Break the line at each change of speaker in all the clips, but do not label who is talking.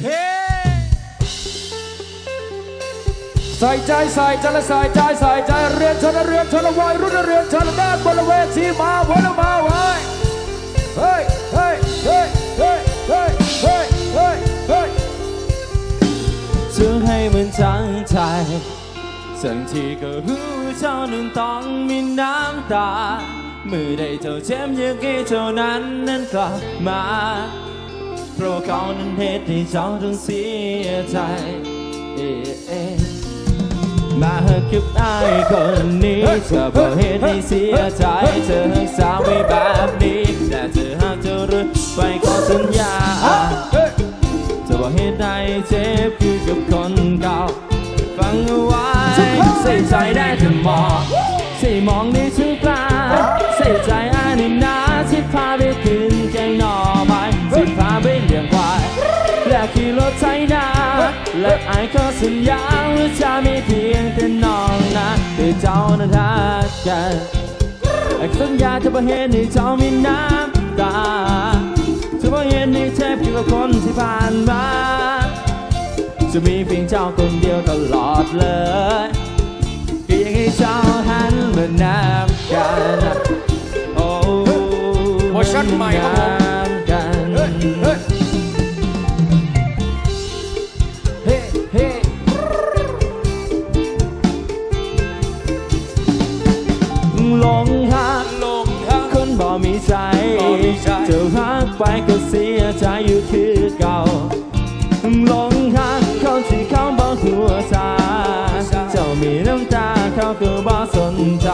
เฮ้ใส่ใจใส่ใจและใส่ใจใส่ใจเรียนชนเรียนชนวัยรุ่นเรียนชนด้านบนเวทีมาวันละมาไว้เฮ้ยเฮ้ยเฮ้ยเฮ้ยเฮ้ยเฮ้ยเฮ้ยเฮ้ย
จะให้มันทั้งใจสักทีก็หูเจ้านั้นต้องมีน้ำตา เมื่อได้เจ้าเจ็บยังให้เจ้านั้นนั้นกลับมา เพราะเขานั้นเหตุให้เจ้าต้องเสียใจมาหักกับไอ้คนนี้เธอบอกเหตุให้เสียใจ เธอหักสาวไว้แบบนี้ แต่เธอหักเธอรือไปขอสัญญาจะบอกเหตุใดเจ็บคือกับคนเก่าฟังเอาไว้ใส่ใจได้แต่มองใส่มองในถึงปลาใส่ใจอ้ายในนาที่พาไปขึ้น ขี่รถไถนาและไอ้ก็สัญญาว่าจะมีเพียงแต่น้องนะแต่เจ้านั้นทักกันไอ้สัญญาจะบ่เห็นให้เจ้ามีน้ำตาจะบ่เห็นในเทปกับคนที่ผ่านมาจะมีเพียงเจ้าคนเดียวตลอดเลยเพียงให้เจ้าหันมานับกันโอ้
เวอร์ชันใหม่ครับผม ทาง
คนบ่มีใจ
บ่มีใจ
เจ้าหักไปก็เสียใจอยู่คือเก่าหลงหักคนที่เขาบอกหัวใจเจ้ามีน้ำตาเขาก็บ่สนใจ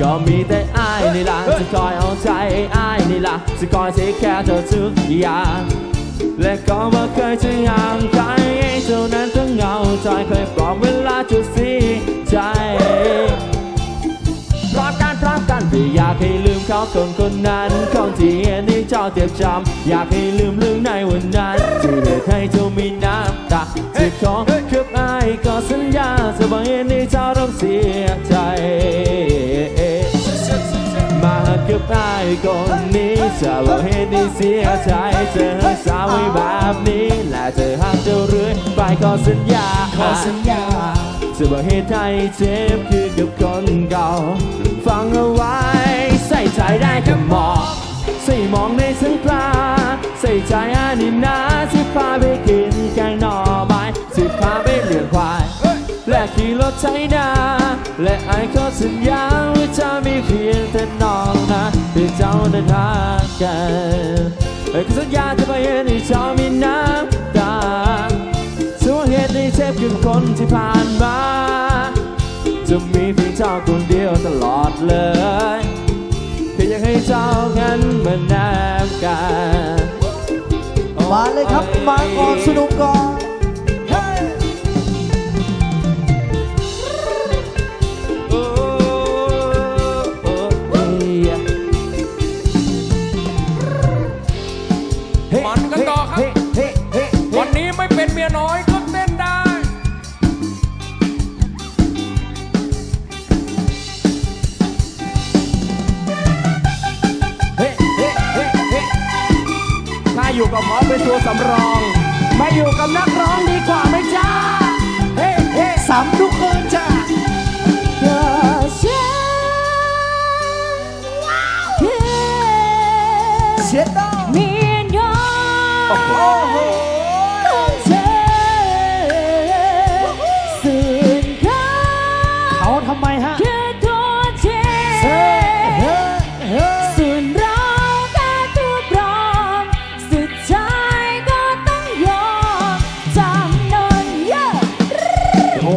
ก็มีแต่อ้ายนี่ล่ะจะคอยเอาใจอ้ายนี่ล่ะจะคอยเทคแคร์เธอทุกอย่างและก็บ่เคยจะห่างใครให้เท่านั้นต้องเหงาใจเคยปลอบ ให้ลืมเขาคนคนนั้นคนที่เห็นให้เจ้าเจ็บจำอยากให้ลืมเรื่องในวันนั้นที่เหลือให้เจ้ามีน้ำตาที่ขอคืบอายก็สัญญาจะบอกเห็นให้เจ้าต้องเสียใจ มาเกับไอ้คนนี้จะบอกให้ได้เสียใจเธอหักสาวไว้แบบนี้ และเธอห้ามเจ้าเรื่อยไปขอสัญญา
ขอสัญญา
จะบอกเหตุใดเจ็บคือกับคนเก่าฟังเอาไว้ ใส่มองในสังปลาใส่ใจอันนี้นะที่พาไปกินแกงหน่อไม้ที่พาไปเลี้ยงควาย และขี่รถไถนาและไอ้ก็สัญญาว่าจะมีเพียงแต่น้องนะที่เจ้าเดินทางกันไอ้ก็สัญญาจะไปเห็นให้เจ้ามีน้ำตาส่วเหตุที่เจ็บคือคนที่ผ่านมา จะมีเพียงเจ้าคนเดียวตลอดเลย มานน้ำกัน
มาเลยครับมาก่อนสนุกก่อน
อยู่
กับ
หมอเป็นตัวสำรอง มาอยู่กับนักร้องดีกว่าไหมจ้าเฮ้เฮ้
สามทุกคนจ้าเสียดายโอ้โหเขา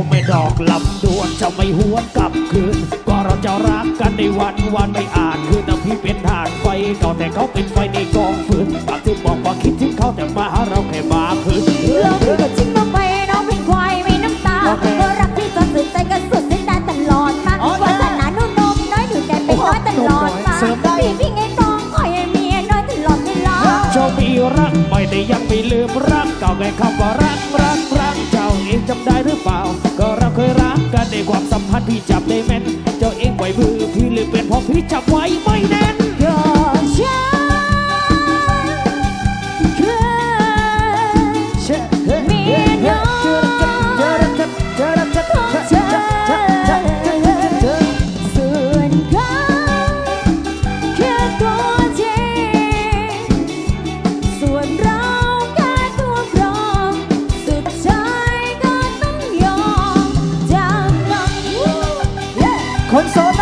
ไม่ดอกลำดวนจะไม่หวนกลับคืน ก็เราจะรักกันในวันวันไม่อาจคืนแต่พี่เป็นทานไฟเก่าแต่เขาเป็นไฟในกองฟืนปากที่บอกว่าคิดถึงเขาแต่มาหาเราแค่มาคืน
เรื่องที่ก็ทิ้งลงไปน้องเป็นควายไม่น้ำตา
โอเค
ก็รักที่ก็สุดใจก็สุดสิ้นได้ตลอดมา
โอเค
วาสนานุ่มนมน้อยอยู่แต่เป็นน้อยตลอดมา
เสริมได้
พี่พี่ไงต้องคอยให้เมียน้อยตลอดเวลา
เจ้ามีรักไม่ได้ยังไม่ลืมรักเก่าไงคำว่ารักรักรักเจ้าเองจำได้หรือเปล่า ก็เราเคยรักกันในความสัมพันธ์พี่จับได้แม่น เจ้าเองปล่อยมือพี่เลยเป็นเพราะพี่จับไว้ไม่แน่น
อ
ย่า
ช้า I'm sol.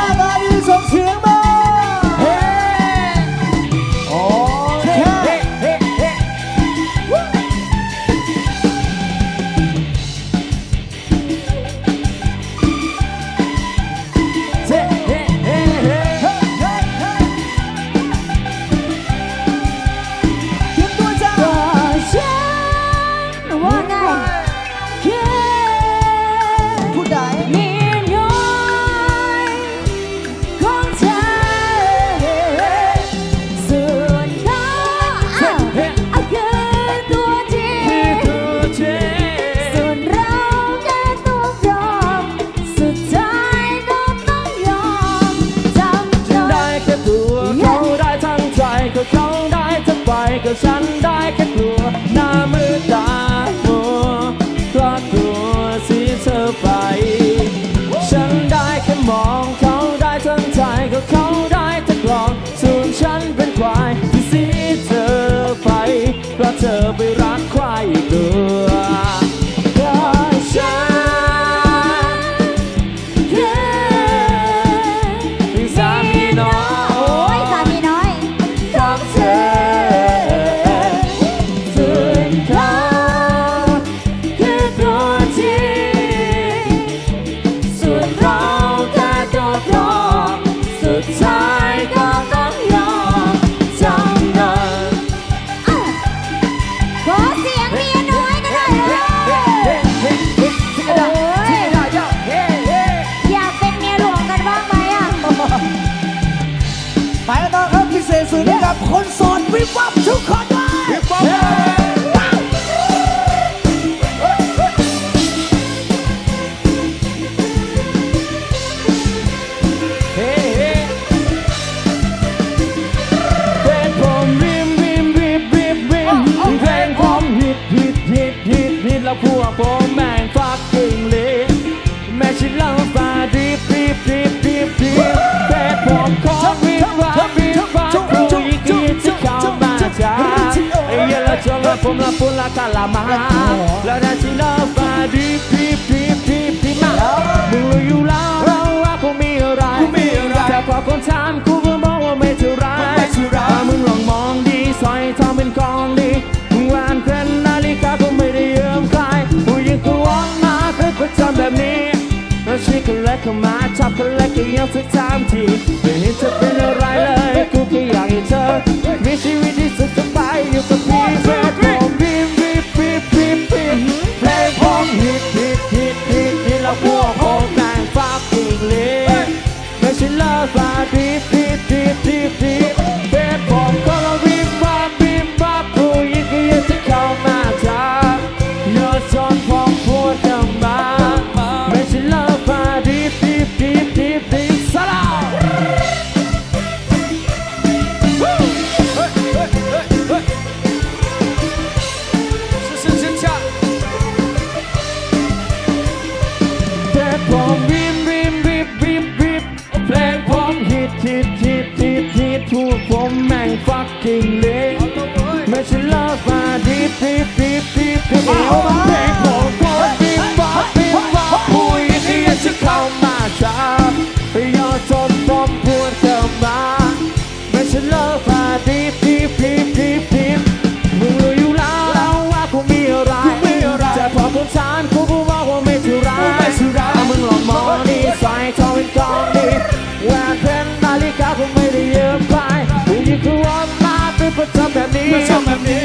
survive We want ละมา
แล้วได้ที่ลาฟาดี
พี
พีพีพีมามืออยู่แล้วเรารักคงมีอะไรแต่พอคนถามกูก็บอกว่าไม่เท่าไรมึงลองมองดีสอยทองเป็นกองดีมึงวานเกรนนาฬิกาก็ไม่ได้เยืมใครผู้หญิงกูวอนมาเคยประจำแบบนี้แล้วชีกันเล็กเข้ามาชอบกันเล็กก็ยังสักสามทีไม่เห็นจะเป็นอะไรเลยกูแค่อยากเห็นเธอมีชีวิตที่สุดสบายอยู่กับพี่เธอ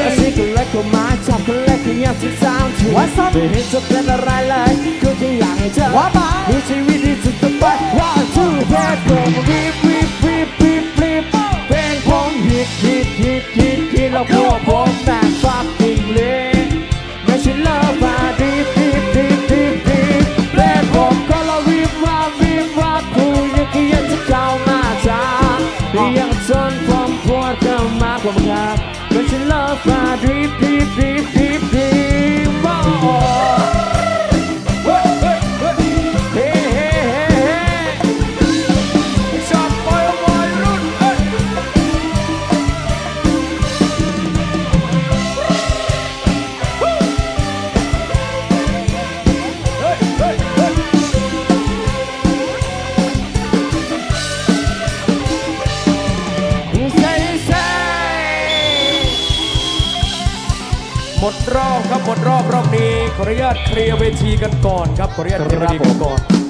A secret ก็มาชอบคนแรกที่ยางที่สามถูกไม่เห็นจะเป็นอะไรเลยก็แค่อยากให้เธอมีชีวิตที่สุดสบายว่าทูแพ้ก็รีบรีบรีบรีบรีบเพลงผมฮิตฮิตฮิตฮิตฮิตแล้วพวกผมแต่ฟักอิงเล่ไม่ใช่เลิฟมาดีดีฟีดีดีเพลงผมก็เราวีบว่าวีบว่าคุยยังก็ยังจะเข้ามาจ้ายังจนผมปวดเธอมากกว่า
ครับ find อนุญาตเคลียร์เวทีกันก่อนครับขออนุญาตเคลียร์เวทีกันก่อน